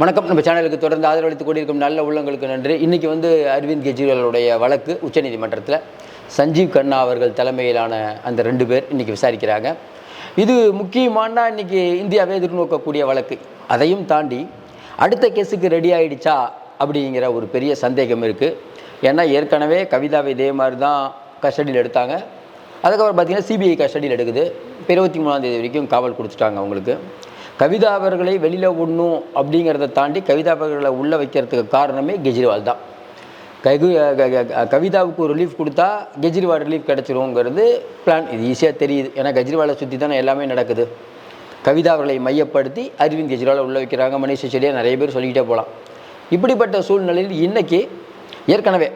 வணக்கம். நம்ம சேனலுக்கு தொடர்ந்து ஆதரவளித்து கூடியிருக்கும் நல்ல உள்ளங்களுக்கு நன்றி. இன்றைக்கி வந்து அரவிந்த் கெஜ்ரிவாலுடைய வழக்கு உச்சநீதிமன்றத்தில் சஞ்சீவ் கண்ணா அவர்கள் தலைமையிலான அந்த ரெண்டு பேர் இன்றைக்கி விசாரிக்கிறாங்க. இது முக்கியமான இன்றைக்கி இந்தியாவே எதிர்நோக்கக்கூடிய வழக்கு. அதையும் தாண்டி அடுத்த கேஸுக்கு ரெடி ஆகிடுச்சா அப்படிங்கிற ஒரு பெரிய சந்தேகம் இருக்குது ஏன்னா ஏற்கனவே கவிதாவை இதே மாதிரி தான் கஸ்டடியில் எடுத்தாங்க. அதுக்கப்புறம் பார்த்திங்கன்னா சிபிஐ கஸ்டடியில் எடுக்குது. இப்போ இருபத்தி மூணாம் தேதி வரைக்கும் காவல் கொடுத்துட்டாங்க அவங்களுக்கு. கவிதா அவர்களை வெளியில் விடணும் அப்படிங்கிறத தாண்டி கவிதா அவர்களை உள்ளே வைக்கிறதுக்கு காரணமே கெஜ்ரிவால் தான். ககு க- க- கவிதாவுக்கு ஒரு ரிலீஃப் கொடுத்தா கெஜ்ரிவால் ரிலீஃப் கிடச்சிருங்கிறது பிளான் இது ஈஸியாக தெரியுது. ஏன்னா கெஜ்ரிவாலை சுற்றி தானே எல்லாமே நடக்குது. கவிதா அவர்களை மையப்படுத்தி அரவிந்த் கெஜ்ரிவாலை உள்ளே வைக்கிறாங்க. மனிஷ் செடியாக நிறைய பேர் சொல்லிக்கிட்டே போகலாம் இப்படிப்பட்ட சூழ்நிலையில் இன்றைக்கி ஏற்கனவே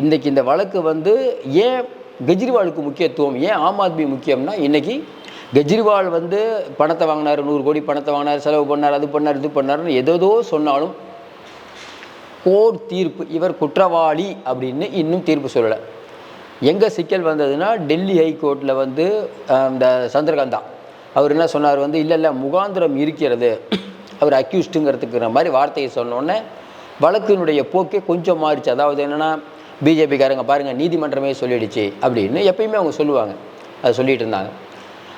இன்றைக்கி இந்த வழக்கு வந்து ஏன் கெஜ்ரிவாலுக்கு முக்கியத்துவம் ஏன் ஆம் ஆத்மி முக்கியம்னா இன்றைக்கி கெஜ்ரிவால் வந்து பணத்தை வாங்கினார் நூறு கோடி பணத்தை வாங்கினார் செலவு பண்ணார் அது பண்ணார் இது பண்ணார்னு எதோ சொன்னாலும் கோர் தீர்ப்பு இவர் குற்றவாளி அப்படின்னு இன்னும் தீர்ப்பு சொல்லலை. எங்கே சிக்கல் வந்ததுன்னா டெல்லி ஹைகோர்ட்டில் வந்து இந்த சந்திரகாந்தா அவர் என்ன சொன்னார் வந்து இல்லை இல்லை முகாந்திரம் இருக்கிறது அவர் அக்யூஸ்டுங்கிறதுக்குற மாதிரி வார்த்தையை சொன்னோன்னே வழக்கினுடைய போக்கே கொஞ்சம் மாறிச்சு. அதாவது என்னென்னா பிஜேபிக்காரங்க பாருங்கள் நீதிமன்றமே சொல்லிடுச்சு அப்படின்னு எப்பயுமே அவங்க சொல்லுவாங்க. அதை சொல்லிகிட்டு இருந்தாங்க.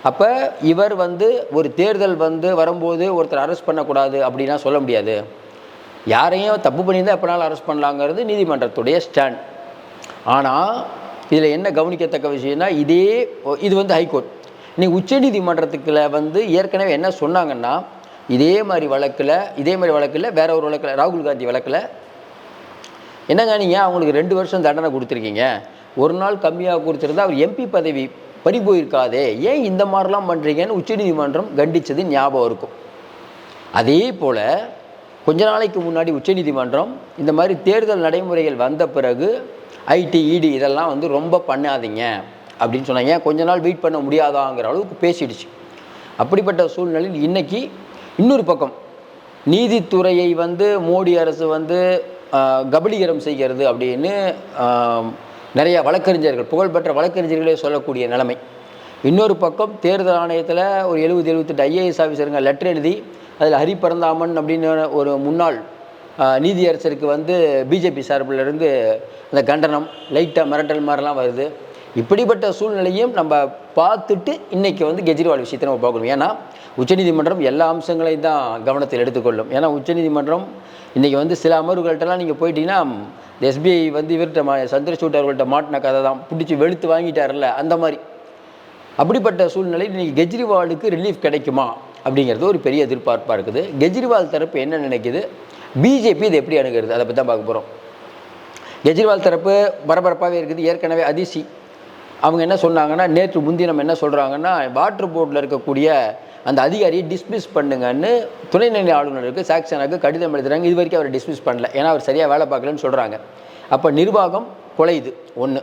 அப்போ இவர் வந்து ஒரு தேர்தல் வந்து வரும்போது ஒருத்தர் அரெஸ்ட் பண்ணக்கூடாது அப்படின்னா சொல்ல முடியாது. யாரையும் தப்பு பண்ணியிருந்தால் எப்போனாலும் அரெஸ்ட் பண்ணலாங்கிறது நீதிமன்றத்துடைய ஸ்டாண்ட் ஆனால் இதில் என்ன கவனிக்கத்தக்க விஷயம்னா இதே இது வந்து ஹைகோர்ட் இன்னைக்கு உச்சநீதிமன்றத்துக்குள்ள வந்து ஏற்கனவே என்ன சொன்னாங்கன்னா இதே மாதிரி வழக்கில் இதே மாதிரி வழக்கில் வேற ஒரு வழக்கில் ராகுல் காந்தி வழக்கில் என்னங்க நீங்கள் அவங்களுக்கு ரெண்டு வருஷம் தண்டனை கொடுத்துருக்கீங்க? ஒரு நாள் கம்மியாக கொடுத்துருந்தா அவர் எம்பி பதவி பறி போயிருக்காதே. ஏன் இந்த மாதிரிலாம் பண்ணுறீங்கன்னு உச்சநீதிமன்றம் கண்டித்தது ஞாபகம் இருக்கும். அதே போல் கொஞ்ச நாளைக்கு முன்னாடி உச்சநீதிமன்றம் இந்த மாதிரி தேர்தல் நடைமுறைகள் வந்த பிறகு ஐடி இடி இதெல்லாம் வந்து ரொம்ப பண்ணாதீங்க அப்படின்னு சொன்னாங்க. ஏன் கொஞ்ச நாள் வெயிட் பண்ண முடியாதாங்கிற அளவுக்கு பேசிடுச்சு. அப்படிப்பட்ட சூழ்நிலையில் இன்றைக்கி இன்னொரு பக்கம் நீதித்துறையை வந்து மோடி அரசு வந்து கபலீகரம் செய்கிறது அப்படின்னு நிறைய வழக்கறிஞர்கள் புகழ்பெற்ற வழக்கறிஞர்களே சொல்லக்கூடிய நிலைமை. இன்னொரு பக்கம் தேர்தல் ஆணையத்தில் ஒரு எழுபது எழுபத்தெட்டு ஐஏஎஸ் ஆஃபீஸருங்க லெட்டர் எழுதி அதில் ஹரி பரந்தாமன் அப்படின்னு ஒரு முன்னாள் நீதியரசருக்கு வந்து பிஜேபி சார்பில் இருந்து அந்த கண்டனம் லைட்டாக மிரட்டல் மாதிரிலாம் வருது. இப்படிப்பட்ட சூழ்நிலையும் நம்ம பார்த்துட்டு இன்றைக்கி வந்து கெஜ்ரிவால் விஷயத்தை நம்ம பார்க்கணும். ஏன்னா உச்சநீதிமன்றம் எல்லா அம்சங்களையும் தான் கவனத்தில் எடுத்துக்கொள்ளும். ஏன்னா உச்சநீதிமன்றம் இன்றைக்கி வந்து சில அமர்வுகள்கிட்டலாம் நீங்கள் போயிட்டீங்கன்னா எஸ்பிஐ வந்து இவர்கிட்ட மா சந்திரசூட் அவர்கள்ட்ட மாட்டின கதை தான். பிடிச்சி வெளுத்து வாங்கிட்டார்ல அந்த மாதிரி. அப்படிப்பட்ட சூழ்நிலையில் இன்றைக்கி கெஜ்ரிவாலுக்கு ரிலீஃப் கிடைக்குமா? அப்படிங்கிறது ஒரு பெரிய எதிர்பார்ப்பாக இருக்குது. கெஜ்ரிவால் தரப்பு என்ன நினைக்குது? பிஜேபி இதை எப்படி அணுகிறது? அதை பற்றி தான் பார்க்க போகிறோம் கெஜ்ரிவால் தரப்பு பரபரப்பாகவே இருக்குது. ஏற்கனவே அதிசி அவங்க என்ன சொன்னாங்கன்னா நேற்று முன்தினம் என்ன சொல்கிறாங்கன்னா வாட்டர் போர்டில் இருக்கக்கூடிய அந்த அதிகாரியை டிஸ்மிஸ் பண்ணுங்கன்னு துணைநிலை ஆளுநருக்கு சாக்சனாக்கு கடிதம் எழுதுறாங்க. இது வரைக்கும் அவர் டிஸ்மிஸ் பண்ணல. ஏன்னா அவர் சரியாக வேலை பார்க்கலன்னு சொல்கிறாங்க அப்போ நிர்வாகம் குலையுது. ஒன்று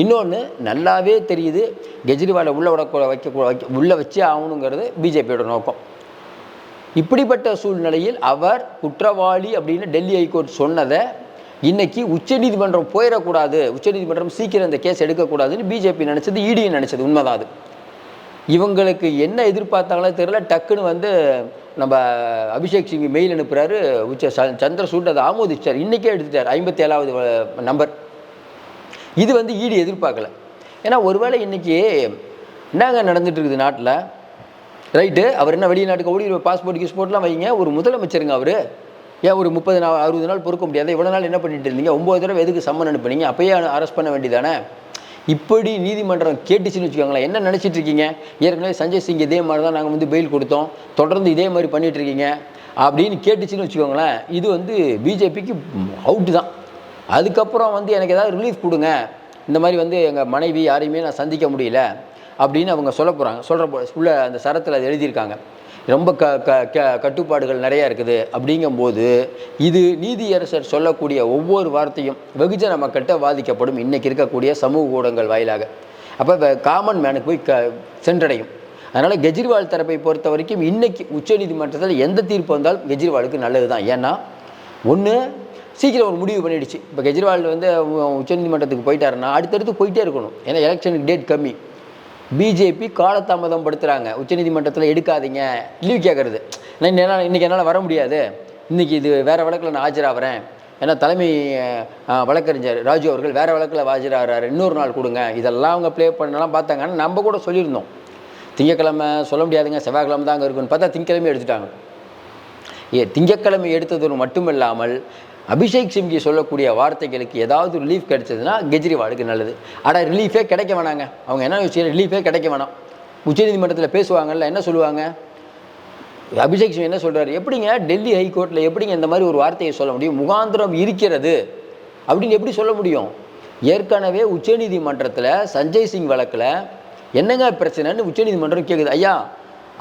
இன்னொன்று நல்லாவே தெரியுது. கெஜ்ரிவாலை உள்ளே விட வைக்க வைக்க உள்ளே வச்சே ஆகணுங்கிறது பிஜேபியோட நோக்கம். இப்படிப்பட்ட சூழ்நிலையில் அவர் குற்றவாளி அப்படின்னு டெல்லி ஹைகோர்ட் சொன்னதை இன்னைக்கு உச்சநீதிமன்றம் போயிடக்கூடாது. உச்சநீதிமன்றம் சீக்கிரம் இந்த கேஸ் எடுக்கக்கூடாதுன்னு பிஜேபி நினச்சது இடி நினச்சது உண்மைதான் அது. இவங்களுக்கு என்ன எதிர்பார்த்தாங்களோ தெரியல டக்குன்னு வந்து நம்ம அபிஷேக் சிங் மெயில் அனுப்புகிறாரு உச்ச சந்திரசூட் அதை ஆமோதிச்சார். இன்றைக்கே எடுத்துட்டார். ஐம்பத்தி ஏழாவது நம்பர். இது வந்து ஈடு எதிர்பார்க்கல. ஏன்னா ஒருவேளை இன்றைக்கி என்னங்க நடந்துட்டு இருக்குது நாட்டில்? ரைட்டு அவர் என்ன வெளிநாட்டுக்கு ஓடி பாஸ்போர்ட் கீஸ்போர்ட்லாம் வைங்க ஒரு முதலமைச்சருங்க அவர். ஏன் ஒரு முப்பது நாள் அறுபது நாள் பொறுக்க முடியாது? இவ்வளோ நாள் என்ன பண்ணிட்டு இருந்தீங்க? ஒம்பது தடவை எதுக்கு சம்மன் அனுப்புனீங்க? அப்பயே அரெஸ்ட் பண்ண வேண்டியதானே இப்படி நீதிமன்றம் கேட்டுச்சுன்னு வச்சுக்கோங்களேன். என்ன நினச்சிட்டு இருக்கீங்க? ஏற்கனவே சஞ்சய் சிங் இதே மாதிரி தான் நாங்கள் வந்து பெயில் கொடுத்தோம். தொடர்ந்து இதே மாதிரி பண்ணிட்டு இருக்கீங்க. அப்படின்னு கேட்டுச்சுன்னு வச்சுக்கோங்களேன். இது வந்து பிஜேபிக்கு அவுட்டு தான். அதுக்கப்புறம் வந்து எனக்கு ஏதாவது ரிலீஃப் கொடுங்க. இந்த மாதிரி வந்து எங்கள் மனைவி யாரையுமே நான் சந்திக்க முடியல. அப்படின்னு அவங்க சொல்ல போகிறாங்க சொல்கிற உள்ள அந்த சரத்தில் அது எழுதியிருக்காங்க. ரொம்ப க க க கட்டுப்பாடுகள் நிறையா இருக்குது. அப்படிங்கும்போது இது நீதியரசர் சொல்லக்கூடிய ஒவ்வொரு வார்த்தையும் வெகுஜன மக்கள்கிட்ட பாதிக்கப்படும் இன்றைக்கி இருக்கக்கூடிய சமூக ஊடகங்கள் வாயிலாக. அப்போ காமன் மேனுக்கு போய் க சென்றடையும். அதனால் கெஜ்ரிவால் தரப்பை பொறுத்த வரைக்கும் இன்றைக்கி உச்சநீதிமன்றத்தில் எந்த தீர்ப்பு வந்தாலும் கெஜ்ரிவாலுக்கு நல்லது தான் ஏன்னா ஒன்று சீக்கிரம் ஒரு முடிவு பண்ணிடுச்சு. இப்போ கெஜ்ரிவால் வந்து உச்சநீதிமன்றத்துக்கு போயிட்டாருன்னா அடுத்தடுத்து போயிட்டே இருக்கணும். ஏன்னா எலெக்ஷனுக்கு டேட் கம்மி. பிஜேபி காலதாமதம் படுத்துகிறாங்க உச்சநீதிமன்றத்தில் எடுக்காதீங்க. லீவ் கேட்குறது இன்னைக்கு என்னால் இன்றைக்கி என்னால் வர முடியாது. இன்றைக்கி இது வேறு வழக்கில் நான் ஆஜராகிறேன் ஏன்னா தலைமை வழக்கறிஞர் ராஜு அவர்கள் வேறு வழக்கில் ஆஜராகிறாரு. இன்னொரு நாள் கொடுங்க. இதெல்லாம் அவங்க ப்ளே பண்ணலாம் பார்த்தாங்கன்னா நம்ம கூட சொல்லியிருந்தோம். திங்கக்கிழமை சொல்ல முடியாதுங்க. செவ்வாய்க்கிழமை தான் அங்கே இருக்குன்னு பார்த்தா திங்கக்கிழமை எடுத்துட்டாங்க. ஏ திங்கட்கிழமை எடுத்தது மட்டுமில்லாமல் அபிஷேக் சிம்கி சொல்லக்கூடிய வார்த்தைகளுக்கு ஏதாவது ரிலீஃப் கிடைச்சதுன்னா கெஜ்ரிவாலுக்கு நல்லது. ஆனால் ரிலீஃபே கிடைக்க வேணாங்க. அவங்க என்ன விஷயம் ரிலீஃபே கிடைக்க வேணாம். உச்சநீதிமன்றத்தில் பேசுவாங்கல்ல என்ன சொல்லுவாங்க? அபிஷேக் சிங் என்ன சொல்கிறாரு எப்படிங்க டெல்லி ஹைகோர்ட்டில் எப்படிங்க இந்த மாதிரி ஒரு வார்த்தையை சொல்ல முடியும்? முகாந்திரம் இருக்கிறது அப்படின்னு எப்படி சொல்ல முடியும்? ஏற்கனவே உச்சநீதிமன்றத்தில் சஞ்சய் சிங் வழக்கில் என்னங்க பிரச்சனைன்னு உச்சநீதிமன்றம் கேட்குது ஐயா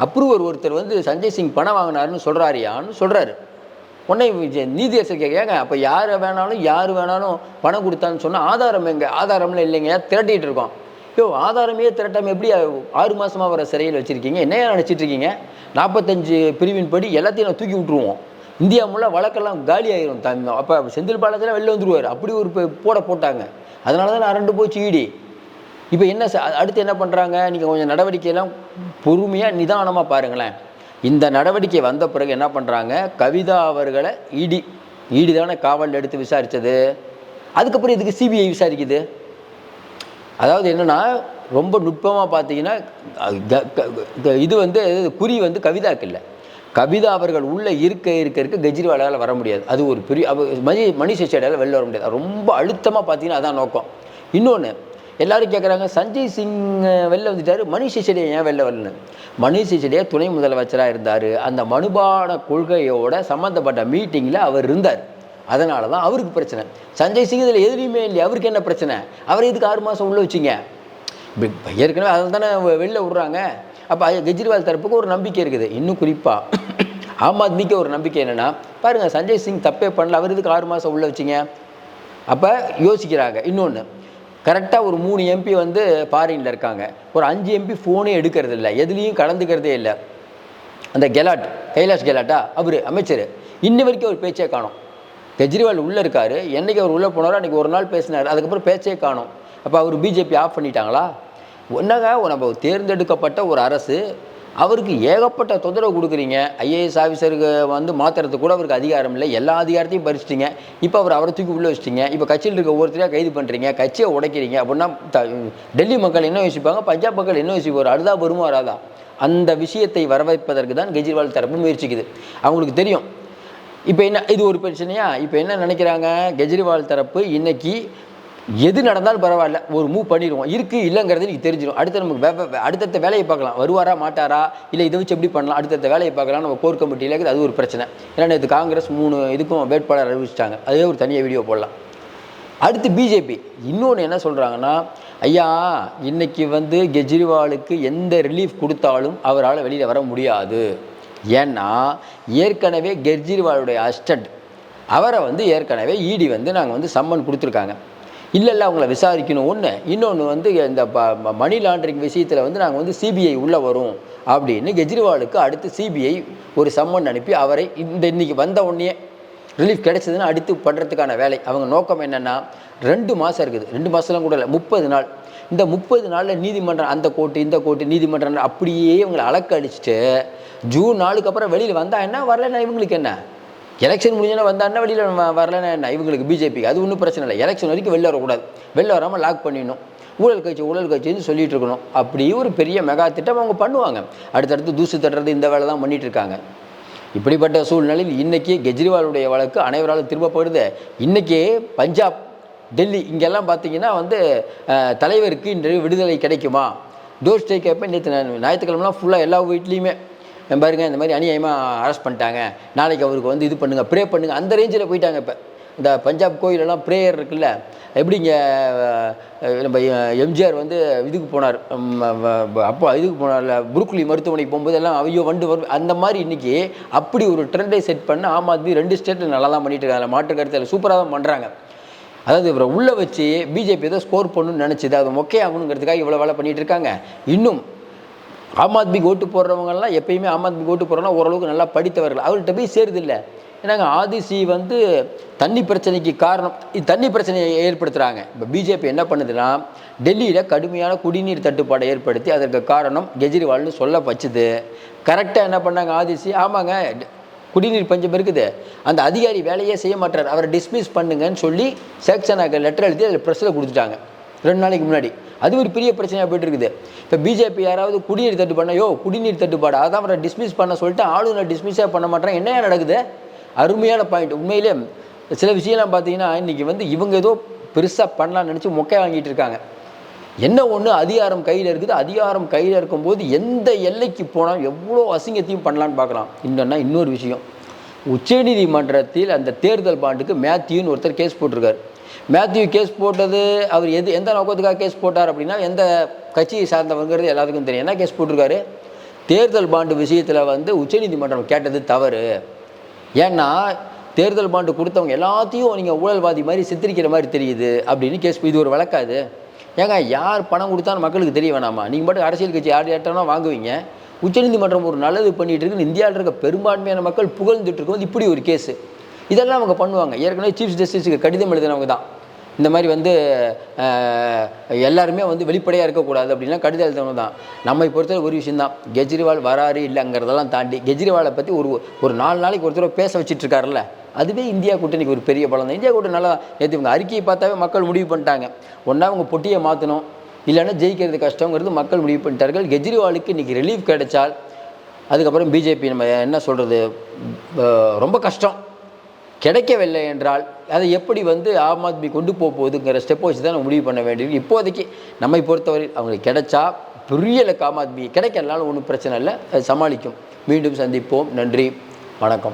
அப்ரூவர் ஒருத்தர் வந்து சஞ்சய் சிங் பணம் வாங்கினாருன்னு சொல்கிறாரியான்னு சொல்கிறாரு உடனே விஜய் நீதியரசர் கேட்க அப்போ யார் வேணாலும் யார் வேணாலும் பணம் கொடுத்தான்னு சொன்னால் ஆதாரம் எங்கே? ஆதாரம்லாம் இல்லைங்க திரட்டிகிட்டு இருக்கோம். யோ ஆதாரமே திரட்டாமல் எப்படி ஆறு மாதமாக வர சிறையில் வச்சுருக்கீங்க? என்னையா நினச்சிட்டு இருக்கீங்க? நாற்பத்தஞ்சு பிரிவின் படி எல்லாத்தையும் நான் தூக்கி விட்ருவோம் இந்தியா முள்ள வழக்கெல்லாம் காலி ஆயிரும் தம் அப்போ செந்தில் பாலாஜிலாம் வெளில வந்துருவார். அப்படி ஒரு போட போட்டாங்க. அதனால தான் நான் ரெண்டு போச்சு ஈடி இப்போ என்ன ச- அடுத்து என்ன பண்ணுறாங்க நீங்கள் கொஞ்சம் நடவடிக்கையெல்லாம் பொறுமையாக நிதானமாக பாருங்களேன். இந்த நடவடிக்கை வந்த பிறகு என்ன பண்ணுறாங்க கவிதா அவர்களை இடி ஈடி தானே காவலில் எடுத்து விசாரித்தது அதுக்கப்புறம் இதுக்கு சிபிஐ விசாரிக்குது? அதாவது என்னன்னா ரொம்ப நுட்பமாக பார்த்தீங்கன்னா க- இது வந்து குறி வந்து கவிதாக்கு இல்லை. கவிதா அவர்கள் உள்ளே இருக்க இருக்க இருக்க கெஜ்ரிவாலால் வர முடியாது. அது ஒரு பெரிய அவ மணி மணி சிசோடியால் வெளில வர முடியாது. ரொம்ப அழுத்தமாக பார்த்தீங்கன்னா அதான் நோக்கம். இன்னொன்று எல்லாரும் கேட்குறாங்க சஞ்சய் சிங் வெளில வந்துட்டார். மணிஷ் சிசடியா ஏன் வெளில வரலன்னு மணிஷ் சிசடியா துணை முதலமைச்சராக இருந்தார். அந்த மனுபான கொள்கையோட சம்மந்தப்பட்ட மீட்டிங்கில் அவர் இருந்தார். அதனால தான் அவருக்கு பிரச்சனை. சஞ்சய் சிங் இதில் எதுலையுமே இல்லையா அவருக்கு என்ன பிரச்சனை? அவர் இதுக்கு ஆறு மாதம் உள்ளே வச்சிங்க? ஏற்கனவே அதில் தானே வெளில விட்றாங்க. அப்போ கெஜ்ரிவால் தரப்புக்கு ஒரு நம்பிக்கை இருக்குது. இன்னும் குறிப்பாக ஆம் ஆத்மிக்கு ஒரு நம்பிக்கை என்னென்னா பாருங்கள் சஞ்சய் சிங் தப்பே பண்ணல. அவர் இதுக்கு ஆறு மாதம் உள்ளே வச்சிங்க? அப்போ யோசிக்கிறாங்க. இன்னொன்று கரெக்டாக ஒரு மூணு எம்பி வந்து ஃபாரினில் இருக்காங்க. ஒரு அஞ்சு எம்பி ஃபோனே எடுக்கிறது இல்லை. எதுலேயும் கலந்துக்கிறதே இல்லை. அந்த கெலாட் கைலாஷ் கெலாட்டா அவர் அமைச்சர். இன்ன வரைக்கும் அவர் பேச்சே காணும். கெஜ்ரிவால் உள்ளே இருக்கார். என்னைக்கு அவர் உள்ளே போனாரோ அன்றைக்கி ஒரு நாள் பேசினார். அதுக்கப்புறம் பேச்சே காணும். அப்போ அவர் பிஜேபி ஆஃப் பண்ணிட்டாங்களா? ஒன்றாக நம்ம தேர்ந்தெடுக்கப்பட்ட ஒரு அரசு அவருக்கு ஏகப்பட்ட தொந்தரவு கொடுக்குறீங்க. ஐஏஎஸ் ஆஃபீஸருக்கு வந்து மாற்றுறதுக்கு கூட அவருக்கு அதிகாரம் இல்லை. எல்லா அதிகாரத்தையும் பறிச்சிட்டிங்க. இப்போ அவர் அவரை தூக்கி உள்ளே வச்சிட்டிங்க. இப்போ கட்சியில் இருக்க ஒவ்வொருத்தரையாக கைது பண்ணுறீங்க கட்சியை உடைக்கிறீங்க. அப்படின்னா டெல்லி மக்கள் என்ன யோசிப்பாங்க? பஞ்சாப் மக்கள் என்ன யோசிப்பார்? அழுதா வருமா வராதா? அந்த விஷயத்தை வரவேற்பதற்கு தான் கெஜ்ரிவால் தரப்பு முயற்சிக்குது. அவங்களுக்கு தெரியும். இப்போ என்ன இது ஒரு பிரச்சனையா? இப்போ என்ன நினைக்கிறாங்க? கெஜ்ரிவால் தரப்பு இன்னைக்கு எது நடந்தாலும் பரவாயில்ல ஒரு மூவ் பண்ணிடுவோம். இருக்குது இல்லைங்கிறது நீங்கள் தெரிஞ்சிடும். அடுத்து நமக்கு அடுத்தடுத்த வேலையை பார்க்கலாம். வருவாரா மாட்டாரா? இல்லை இதை வச்சு எப்படி பண்ணலாம்? அடுத்தடுத்த வேலையை பார்க்கலாம். நம்ம கோர் கமிட்டியில் இருக்குது அது ஒரு பிரச்சனை. ஏன்னா நேற்று காங்கிரஸ் மூணு இதுக்கும் வேட்பாளர் அறிவிச்சிட்டாங்க. அதே ஒரு தனியாக வீடியோ போடலாம். அடுத்து பிஜேபி இன்னொன்று என்ன சொல்கிறாங்கன்னா ஐயா இன்னைக்கு வந்து கெஜ்ரிவாலுக்கு எந்த ரிலீஃப் கொடுத்தாலும் அவரால் வெளியில் வர முடியாது. ஏன்னா ஏற்கனவே கெஜ்ரிவாலுடைய அஸ்டண்ட் அவரை வந்து ஏற்கனவே இடி வந்து நாங்கள் வந்து சம்மன் கொடுத்துருக்காங்க. இல்லை இல்லை அவங்கள விசாரிக்கணும். ஒன்று இன்னொன்று வந்து இந்த ப- மணி லாண்டரிங் விஷயத்தில் வந்து நாங்கள் வந்து சிபிஐ உள்ளே வரும் அப்படின்னு கெஜ்ரிவாலுக்கு அடுத்து சிபிஐ ஒரு சம்மன் அனுப்பி அவரை இந்த இன்னைக்கு வந்த உடனே ரிலீஃப் கிடைச்சதுன்னா அடுத்து பண்ணுறதுக்கான வேலை. அவங்க நோக்கம் என்னென்னா ரெண்டு மாதம் இருக்குது. ரெண்டு மாதம்லாம் கூட இல்லை முப்பது நாள். இந்த முப்பது நாளில் நீதிமன்றம் அந்த கோர்ட்டு இந்த கோர்ட்டு நீதிமன்றம் அப்படியே இவங்களை அழக்க அடிச்சுட்டு ஜூன் நாளுக்கு அப்புறம் வெளியில் வந்தால் என்ன? வரலன்னா இவங்களுக்கு என்ன? எலெக்ஷன் முடிஞ்சோன்னா வந்தான்னா வெளியில் வரலன்னா என்ன? இவங்களுக்கு பிஜேபிக்கு அது ஒன்றும் பிரச்சனை இல்லை. எலெக்ஷன் வரைக்கும் வெளில வரக்கூடாது. வெளில வராமல் லாக் பண்ணிடணும். ஊழல் கட்சி ஊழல் கட்சின்னு சொல்லிட்டு இருக்கணும். அப்படி ஒரு பெரிய மெகா திட்டம் அவங்க பண்ணுவாங்க. அடுத்தடுத்து தூசு தட்டுறது இந்த வேலை தான் பண்ணிட்டு இருக்காங்க. இப்படிப்பட்ட சூழ்நிலையில் இன்றைக்கி கெஜ்ரிவாலுடைய வழக்கு அனைவராலும் திரும்பப்படுது. இன்றைக்கி பஞ்சாப் டெல்லி இங்கெல்லாம் பார்த்தீங்கன்னா வந்து தலைவருக்கு இன்று விடுதலை கிடைக்குமா? டோர் ஸ்டே கேட்பேன் நேற்று ஞாயிற்றுக்கிழமெலாம் ஃபுல்லாக எல்லா வீட்லேயுமே பாருங்க இந்த மாதிரி அநியாயமாக அரெஸ்ட் பண்ணிட்டாங்க. நாளைக்கு அவருக்கு வந்து இது பண்ணுங்க ப்ரே பண்ணுங்க. அந்த ரேஞ்சில் போயிட்டாங்க இப்போ. இந்த பஞ்சாப் கோயிலெல்லாம் ப்ரேயர் இருக்குல்ல எப்படிங்க நம்ம எம்ஜிஆர் வந்து இதுக்கு போனார். அப்போ இதுக்கு போனார்ல புருக்குலி மருத்துவமனைக்கு போகும்போது எல்லாம் ஐயோ வண்டு வரும் அந்த மாதிரி இன்னைக்கு அப்படி ஒரு ட்ரெண்டை செட் பண்ண ஆம் ஆத்மி ரெண்டு ஸ்டேட்டில் நல்லா தான் பண்ணிட்டு இருக்காங்க. மாற்று கருத்தில் சூப்பராக தான் பண்ணுறாங்க அதாவது இவரை உள்ளே வச்சு பிஜேபி ஏதோ ஸ்கோர் பண்ணணும்னு நினச்சிது அது மொக்கே ஆகணுங்கிறதுக்காக இவ்வளோ வேலை பண்ணிகிட்டு இருக்காங்க. இன்னும் ஆம் ஆத்மிக்கு ஓட்டு போடுறவங்கலாம் எப்பயுமே ஆம் ஆத்மிக்கு ஓட்டு போடுறோன்னா ஓரளவுக்கு நல்லா படித்தவர்கள். அவர்கிட்ட போய் சேருதில்லை. ஏன்னாங்க ஆதிசி வந்து தண்ணி பிரச்சனைக்கு காரணம் இது தண்ணி பிரச்சனையை ஏற்படுத்துகிறாங்க இப்போ பிஜேபி என்ன பண்ணுதுன்னா டெல்லியில் கடுமையான குடிநீர் தட்டுப்பாடை ஏற்படுத்தி அதற்கு காரணம் கெஜ்ரிவால்னு சொல்ல வச்சுது. கரெக்டாக என்ன பண்ணாங்க ஆதிசி? ஆமாங்க குடிநீர் பஞ்சம் இருக்குது. அந்த அதிகாரி வேலையே செய்ய மாட்டார். அவரை டிஸ்மிஸ் பண்ணுங்கன்னு சொல்லி சேக்ஷனாக லெட்டர் எழுதி அதில் ப்ரெஸ்ஸில் கொடுத்துட்டாங்க. ரெண்டு நாளைக்கு முன்னாடி. அது ஒரு பெரிய பிரச்சனையாக போயிட்டு இருக்குது இப்போ பிஜேபி யாராவது குடிநீர் தட்டுப்பாடு யோ குடிநீர் தட்டுப்பாடு அதான் அவரை டிஸ்மிஸ் பண்ண சொல்லிட்டு ஆளுநர் டிஸ்மிஸே பண்ண மாட்டேன் என்னையா நடக்குது? அருமையான பாயிண்ட் உண்மையிலே சில விஷயம்லாம் பார்த்தீங்கன்னா இன்றைக்கி வந்து இவங்க ஏதோ பெருசாக பண்ணலான்னு நினச்சி மொக்கை வாங்கிட்டு இருக்காங்க. என்ன ஒன்று அதிகாரம் கையில் இருக்குது. அதிகாரம் கையில் இருக்கும்போது எந்த எல்லைக்கு போனால் எவ்வளோ அசிங்கத்தையும் பண்ணலான்னு பார்க்கலாம். இன்னொன்னா இன்னொரு விஷயம். உச்சநீதிமன்றத்தில் அந்த தேர்தல் பாண்டுக்கு மேத்யூன்னு ஒருத்தர் கேஸ் போட்டிருக்காரு. மேத்யூ கேஸ் போட்டது அவர் எது எந்த நோக்கத்துக்காக கேஸ் போட்டார் அப்படின்னா எந்த கட்சியை சார்ந்தவங்கிறது எல்லாத்துக்கும் தெரியும். என்ன கேஸ் போட்டிருக்காரு? தேர்தல் பாண்டு விஷயத்தில் வந்து உச்சநீதிமன்றம் கேட்டது தவறு. ஏன்னா தேர்தல் பாண்டு கொடுத்தவங்க எல்லாத்தையும் நீங்கள் ஊழல்வாதி மாதிரி சித்தரிக்கிற மாதிரி தெரியுது அப்படின்னு கேஸ் இது ஒரு வழக்காது ஏங்க யார் பணம் கொடுத்தாலும் மக்களுக்கு தெரிய வேணாமா? நீங்கள் மட்டும் அரசியல் கட்சி யார் யார்ட்டனா வாங்குவீங்க. உச்சநீதிமன்றம் ஒரு நல்லது பண்ணிகிட்டு இருக்குன்னு இந்தியாவில் இருக்க பெரும்பான்மையான மக்கள் புகழ்ந்துட்டு இருக்கும்போது இப்படி ஒரு கேஸு. இதெல்லாம் அவங்க பண்ணுவாங்க. ஏற்கனவே சீஃப் ஜஸ்டிஸுக்கு கடிதம் எழுதினவங்க தான். இந்த மாதிரி வந்து எல்லாருமே வந்து வெளிப்படையாக இருக்கக்கூடாது அப்படின்லாம் கடிதம் எழுதவங்க தான். நம்மை பொறுத்தவரை ஒரு விஷயந்தான் கெஜ்ரிவால் வராரு இல்லைங்கிறதெல்லாம் தாண்டி கெஜ்ரிவாலை பற்றி ஒரு ஒரு நாலு நாளைக்கு ஒருத்தர் பேச வச்சுட்ருக்காருல்ல. அதுவே இந்தியா கூட்டணிக்கு ஒரு பெரிய பலம் தான். இந்தியா கூட்டணி நல்லா நேற்று இவங்க அறிக்கையை பார்த்தாவே மக்கள் முடிவு பண்ணிட்டாங்க. ஒன்றா அவங்க பொட்டியை மாற்றணும் இல்லைன்னா ஜெயிக்கிறது கஷ்டங்கிறது மக்கள் முடிவு பண்ணிட்டார்கள். கெஜ்ரிவாலுக்கு இன்றைக்கி ரிலீஃப் கிடைச்சால் அதுக்கப்புறம் பிஜேபி நம்ம என்ன சொல்கிறது ரொம்ப கஷ்டம். கிடைக்கவில்லை என்றால் அதை எப்படி வந்து ஆம் ஆத்மி கொண்டு போக போகுதுங்கிற ஸ்டெப் வச்சு தான் முடிவு பண்ண வேண்டியது. இப்போதைக்கு நம்மை பொறுத்தவரை அவங்களுக்கு கிடைச்சா பெரிய இலக்கு ஆம் ஆத்மி கிடைக்கலனாலும் ஒன்றும் பிரச்சனை இல்லை. அது சமாளிக்கும். மீண்டும் சந்திப்போம். நன்றி. வணக்கம்.